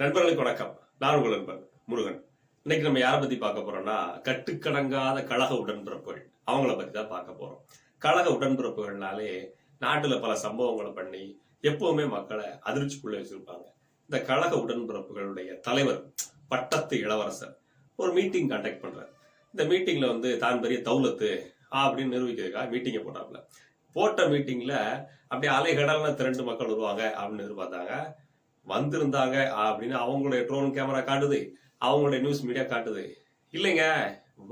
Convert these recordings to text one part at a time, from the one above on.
நண்பர்களுக்கு வணக்கம். நான் உங்கள் நண்பன் முருகன். இன்னைக்கு நம்ம யாரை பத்தி பார்க்க போறோம்னா கட்டுக்கடங்காத கழக உடன்பிறப்புகள். அவங்கள பத்தி தான் பார்க்க போறோம். கழக உடன்பிறப்புகள்னாலே நாட்டுல பல சம்பவங்களை பண்ணி எப்பவுமே மக்களை அதிர்ச்சிக்குள்ள வச்சிருப்பாங்க. இந்த கழக உடன்பிறப்புகளுடைய தலைவர் பட்டத்து இளவரசர் ஒரு மீட்டிங் கண்டக்ட் பண்றார். இந்த மீட்டிங்ல வந்து தான் பெரிய தௌலத்து அப்படின்னு நிரூபிக்கிறதுக்காக மீட்டிங்கை போட்டாப்ல போட்ட மீட்டிங்ல அப்படியே அலைகடல்னு திரண்டு மக்கள் வருவாங்க அப்படின்னு எதிர்பார்த்தாங்க. வந்திருந்தாங்க அப்படின்னு அவங்களுடைய ட்ரோன் கேமரா காட்டுது. அவங்களுடைய நியூஸ் மீடியா காட்டுது. இல்லைங்க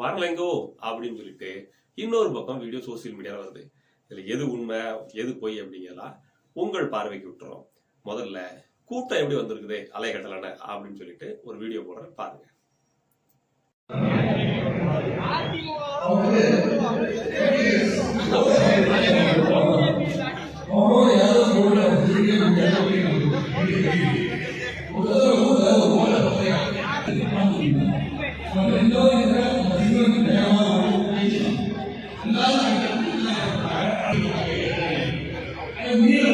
வரலைங்கோ அப்படின்னு சொல்லிட்டு இன்னொரு பக்கம் வீடியோ சோசியல் மீடியாவில் வருது. இதில் எது உண்மை எது பொய் அப்படிங்கலாம் உங்கள் பார்வைக்கு விட்டுறோம் முதல்ல கூட்டம் எப்படி வந்திருக்குது அலைகடலான அப்படின்னு சொல்லிட்டு ஒரு வீடியோ போடுறேன் பாருங்க. reveal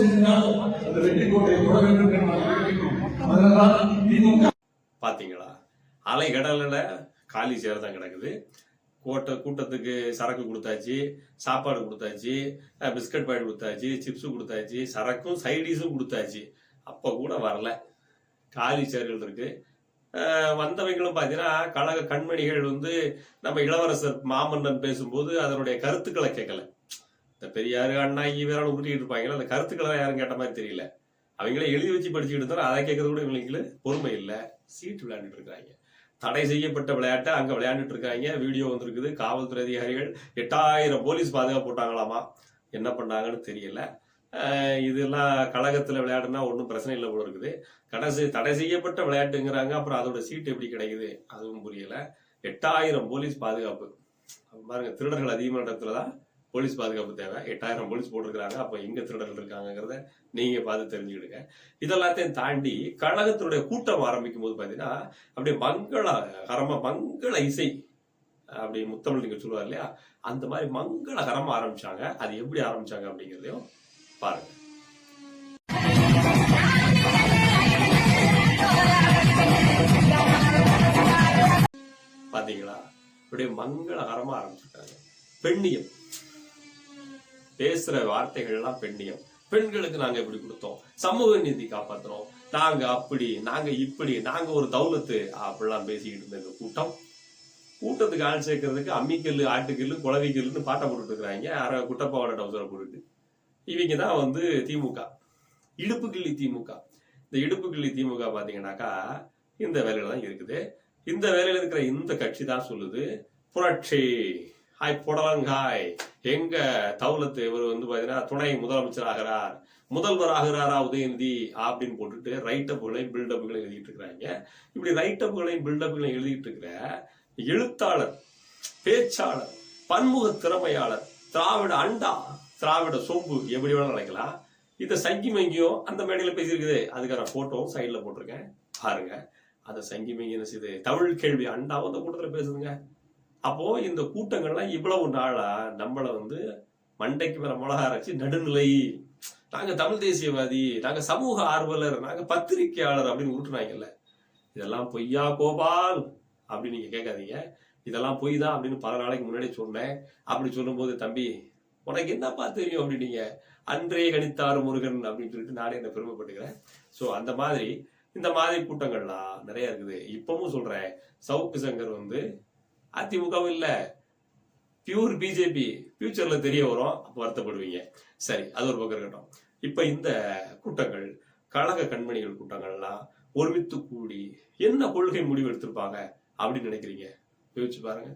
சேர்ந்தால் அந்த வெற்றி கோட்டையை தொட வேண்டும் என்று நான் அதனால்தான் திமுக பாத்தீங்களா? அலைகடல்ல காலி சேர் தான் கிடக்குது. கோட்டை கூட்டத்துக்கு சரக்கு கொடுத்தாச்சு சாப்பாடு கொடுத்தாச்சு பிஸ்கட் பாக்கெட் கொடுத்தாச்சு சிப்ஸ் கொடுத்தாச்சு சரக்கும் சைடிஸும் கொடுத்தாச்சு. அப்ப கூட வரல. காலி சேர்கள் இருக்கு. அஹ் வந்தவங்களும் பார்த்தீங்கன்னா கழக கண்மணிகள் வந்து நம்ம இளவரசர் மாமன்னன் பேசும்போது அதனுடைய கருத்துக்களை கேட்கல. இந்த பெரியாரு அண்ணா இவரால் உருட்டிட்டு இருப்பாங்களா அந்த கருத்துக்களை யாரும் கேட்ட மாதிரி தெரியல. அவங்களே எழுதி வச்சு படிச்சுக்கிட்டு இருந்தாலும் அதை கேட்கறது கூட இவங்களுக்கு பொறுமை இல்லை. சீட்டு விளையாண்டுட்டு இருக்கிறாங்க. தடை செய்யப்பட்ட விளையாட்டை அங்கே விளையாண்டுட்டு இருக்காங்க. வீடியோ வந்திருக்குது. காவல்துறை அதிகாரிகள் எட்டாயிரம் போலீஸ் பாதுகாப்பு போட்டாங்களாமா? என்ன பண்ணாங்கன்னு தெரியல. இதெல்லாம் கழகத்தில் விளையாடுனா ஒன்றும் பிரச்சனை இல்லை போல இருக்குது. கடைசி தடை செய்யப்பட்ட விளையாட்டுங்கிறாங்க. அப்புறம் அதோட சீட்டு எப்படி கிடைக்குது? அதுவும் புரியல. எட்டாயிரம் போலீஸ் பாதுகாப்பு. பாருங்க திருடர்கள் அதிகமான இடத்துல தான் போலீஸ் பாதுகாப்பு தேவை. எட்டாயிரம் போலீஸ் போட்டிருக்காங்க அப்ப எங்க திருடர்கள் இருக்காங்கிறத நீங்க பார்த்து தெரிஞ்சுக்கிடுங்க. இதெல்லாத்தையும் தாண்டி கழகத்தினுடைய கூட்டம் ஆரம்பிக்கும் போது பாத்தீங்கன்னா அப்படியே மங்கள கரம மங்கள இசை அப்படி முத்தமிழ் நீங்க சொல்லுவார் இல்லையா? அந்த மாதிரி மங்களகரமா ஆரம்பிச்சாங்க. அது எப்படி ஆரம்பிச்சாங்க அப்படிங்கிறதையும் பாருங்க. பாத்தீங்களா? அப்படியே மங்களகரமா ஆரம்பிச்சுட்டாங்க பெண்ணியம். பேசுற வார்த்தைகள்லாம் பெண்ணியம். பெண்களுக்கு நாங்க எப்படி கொடுத்தோம். சமூக நீதி காப்பாத்துறோம். நாங்க அப்படி நாங்க இப்படி நாங்க ஒரு தௌலத்து அப்படிலாம் பேசிக்கிட்டு இருந்த இந்த கூட்டம். கூட்டத்துக்கு ஆள் சேர்க்கறதுக்கு அம்மிக்கல்லு ஆட்டுக்கல்லு குளவிக்கல்லுன்னு பாட்டை போட்டுட்டு இருக்கிறாங்க. யாரோ குட்டப்பாவோட டவுசரை போட்டுட்டு. இவங்க தான் வந்து திமுக. இடுப்பு கிள்ளி திமுக. இந்த இடுப்பு கிள்ளி திமுக பாத்தீங்கன்னாக்கா இந்த வேலையில தான் இருக்குது. இந்த வேலையில இருக்கிற இந்த கட்சி தான் சொல்லுது. புரட்சி. ஹாய் புடலங்காய் எங்க தௌலத்து இவர் வந்து பாத்தீங்கன்னா துணை முதலமைச்சர் ஆகிறார் முதல்வர் ஆகிறாரா உதயநிதி அப்படின்னு போட்டுட்டு ரைட்டப்புகளையும் பில்டப்புகளையும் எழுதிட்டு இருக்கிறாங்க. இப்படி ரைட்டப்புகளையும் பில்டப்புகளையும் எழுதிட்டு இருக்கிற எழுத்தாளர் பேச்சாளர் பன்முக திறமையாளர் திராவிட அண்டா திராவிட சொம்பு எப்படி வேணாலும் நினைக்கலாம் இதை சங்கி மங்கியும் அந்த மேடையில பேசியிருக்குது. அதுக்கான போட்டோவும் சைட்ல போட்டிருக்கேன். பாருங்க. அதை சங்கி மங்கி என்ன செய்யுது? தமிழ் கேள்வி அண்டாவும் அந்த கூட்டத்துல பேசுதுங்க. அப்போ இந்த கூட்டங்கள்லாம் இவ்வளவு நாளா நம்மளை வந்து மண்டைக்கு மேல மிளகா அரைச்சி நடுநிலை நாங்க தமிழ் தேசியவாதி நாங்க சமூக ஆர்வலர் நாங்க பத்திரிகையாளர் அப்படின்னு உருட்டுனாங்கல்ல. இதெல்லாம் பொய்யா கோபால்? அப்படின்னு நீங்க கேட்காதீங்க. இதெல்லாம் பொய் தான் அப்படின்னு பல நாளைக்கு முன்னாடி சொன்னேன். அப்படி சொல்லும்போது தம்பி உனக்கு என்னப்பா தெரியும்? அப்படின்னீங்க. அன்றே கணித்தார் முருகன் அப்படின்னு சொல்லிட்டு நானே என்ன பெருமைப்பட்டுக்கிறேன் ஸோ அந்த மாதிரி இந்த மாதிரி கூட்டங்கள்லாம் நிறைய இருக்குது. இப்பவும் சொல்றேன். சவுக்கு சங்கர் வந்து அதிமுகவும் இல்ல. பியூர் பிஜேபி ஃபியூச்சர்ல தெரிய வரும் அப்போ வருத்தப்படுவீங்க. சரி அது ஒரு பக்கம் இருக்கட்டும். இப்ப இந்த கூட்டங்கள் கழக கண்மணிகள் கூட்டங்கள்லாம் ஒருமித்து கூடி என்ன கொள்கை முடிவு எடுத்திருப்பாங்க அப்படின்னு நினைக்கிறீங்க? யோசிச்சு பாருங்க.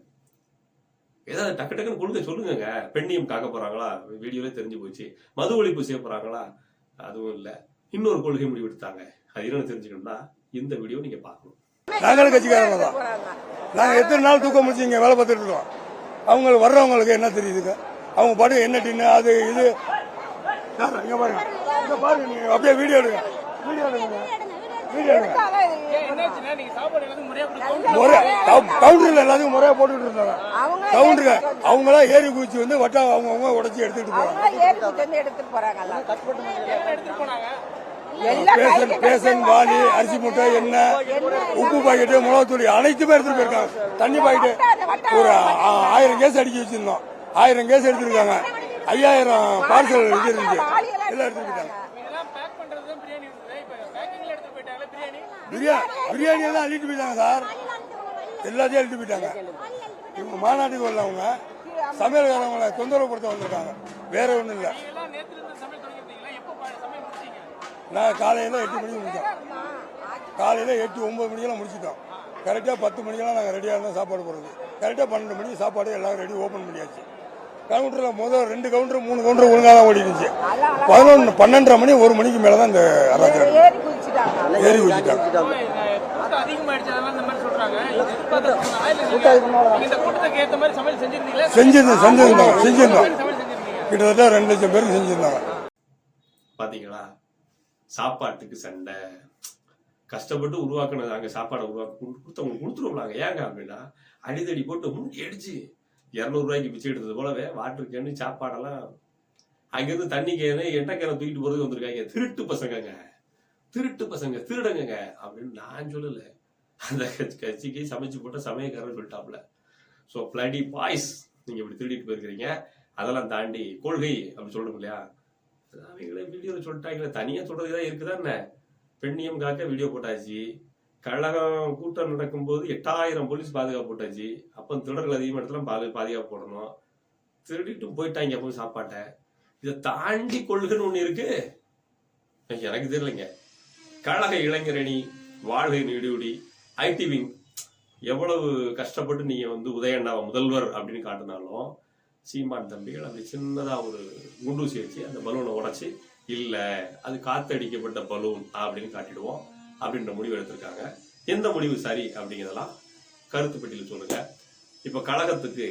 ஏதாவது டக்கு டக்குன்னு கொள்கை சொல்லுங்க பெண்ணியம் காக்க போறாங்களா? வீடியோல தெரிஞ்சு போச்சு. மது ஒழிப்பு செய்ய போறாங்களா? அதுவும் இல்லை. இன்னொரு கொள்கை முடிவு எடுத்தாங்க. அது என்னன்னு தெரிஞ்சுக்கணும்னா இந்த வீடியோ நீங்க பார்க்கணும். நாங்களும் கட்சிக்காரங்க தான். நாங்கள் எத்தனை நாள் தூக்கம் முடிச்சு இங்கே வேலை பார்த்துட்டு இருக்கோம் அவங்க வர்றவங்களுக்கு என்ன தெரியுதுங்க அவங்க பாட்டு என்ன டின்னு அது இது. சார் இங்க பாருங்க. இங்க பாருங்க அப்படியே வீடியோ எடுங்க. வீடியோ எடுங்க வீடியோ எடுங்க. முறை கவுண்டர்ல எல்லாத்தையும் முறையா போட்டுட்டு இருந்தாங்க. கவுண்டருங்க அவங்களாம் ஏறி குதிச்சு வந்து வட்டா அவங்கவுங்க உடச்சி எடுத்துட்டு போறாங்க. அவங்க பேசன் பேசன் வாலி அரிசி மூட்டை எண்ணெய் உப்பு பாக்கெட்டு மிளகாத்தூளி அனைத்துமே எடுத்துட்டு போயிருக்காங்க. தண்ணி பாக்கெட்டு ஒரு ஆ- ஆயிரம் கேஸ் அடிக்க வச்சிருந்தோம். ஆயிரம் கேஸ் எடுத்திருக்காங்க. ஐயாயிரம் பார்சல் இது இருந்துச்சு எல்லாம் தான் பிரியாணி இருந்தது இப்ப பேக்கிங்ல எடுத்துட்டு போயிட்டாங்களா பிரியாணி? பிரியாணி பிரியாணி எல்லாம் அள்ளிட்டு போயிட்டாங்க சார். எல்லாத்தையும் அள்ளிட்டு போயிட்டாங்க. இவங்க மாநாட்டுக்கு வரலவங்க சமையல்காரவங்களை தொந்தரவு படுத்த வந்திருக்காங்க. வேற ஒண்ணும் இல்லை. நான் காலையில எட்டு மணிக்கு முடிச்சோம். காலையில எட்டு ஒன்பது மணிக்கெல்லாம் முடிச்சிட்டோம். கரெக்டாக பத்து மணிக்கெல்லாம் நாங்கள் ரெடியாக இருந்தோம் சாப்பாடு போடுறது. கரெக்டாக பன்னெண்டு மணிக்கு சாப்பாடு எல்லாம் ரெடி ஓப்பன் பண்ணியாச்சு. கவுண்டரில் முதல் ரெண்டு கவுண்டர் மூணு கவுண்டர் ஒழுங்காக தான் ஓடி இருந்துச்சு பதினொன்று பன்னெண்டரை மணி ஒரு மணிக்கு மேலே தான் இந்த அராஜகம் ஏறி குதிச்சுட்டாங்க. செஞ்சிருந்தோம் கிட்டத்தட்ட ரெண்டு லட்சம் பேருக்கு செஞ்சிருந்தாங்க. பாத்தீங்களா? சாப்பாட்டுக்கு சண்டை கஷ்டப்பட்டு உருவாக்கினது அங்கே சாப்பாடை உருவாக்கி கொடுத்தவங்க கொடுத்துருவோம் ஏங்க அப்படின்னா அடிதடி போட்டு முடி அடிச்சு இரநூறுவாய்க்கு பிச்சை எடுத்தது போலவே வாட்டர் கேனு சாப்பாடெல்லாம் அங்கேருந்து தண்ணி கேனு எண்ணெய் கேனை தூக்கிட்டு போகிறது வந்திருக்காங்க. திருட்டு பசங்கங்க. திருட்டு பசங்க திருடங்கங்க அப்படின்னு நான் சொல்லலை. அந்த கட்சி- கட்சிக்கு சமைச்சு போட்ட சமயக்காரன் சொல்லிட்டாப்ல ஸோ பிளடி பாய்ஸ் நீங்கள் இப்படி திருடிட்டு போயிருக்கிறீங்க. அதெல்லாம் தாண்டி கொள்கை அப்படி சொல்லணும் இல்லையா? அவங்களே வீடியோவில் சொல்லிட்டாங்களே தனியாக சொல்றது தான் இருக்குதா என்ன? பெண்ணியம் காக்க வீடியோ போட்டாச்சு. கழகம் கூட்டம் நடக்கும்போது எட்டாயிரம் போலீஸ் பாதுகாப்பு போட்டாச்சு. அப்போ திருடர்கள் அதிகமாக இடத்துல பாது பாதுகாப்பு போடணும். திருடிட்டும் போயிட்டாங்க அப்போ சாப்பாட்டை. இதை தாண்டி கொள்கைன்னு ஒன்று இருக்கு. எனக்கு தெரியலைங்க. கழக இளைஞரணி வாழ்கை நீடியுடி ஐடி விங் எவ்வளவு கஷ்டப்பட்டு நீங்கள் வந்து உதயண்ணாவை முதல்வர் அப்படின்னு காட்டினாலும் சீமான் தம்பிகள் அப்படி சின்னதாக ஒரு குண்டூசி வச்சு அந்த பலூனை உடச்சி இல்லை அது காத்தடிக்கப்பட்ட பலூன் அப்படின்னு காட்டிடுவோம் அப்படின்ற முடிவு எடுத்திருக்காங்க. எந்த முடிவு சரி அப்படிங்கிறதெல்லாம் கருத்து பெட்டியில் சொல்லுங்க. இப்போ கழகத்துக்கு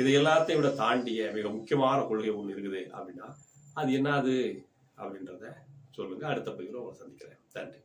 இதை எல்லாத்தையும் விட தாண்டிய மிக முக்கியமான கொள்கை ஒன்று இருக்குது அப்படின்னா அது என்னது அப்படின்றத சொல்லுங்க. அடுத்த பதிவில் உங்களை சந்திக்கிறேன். நன்றி.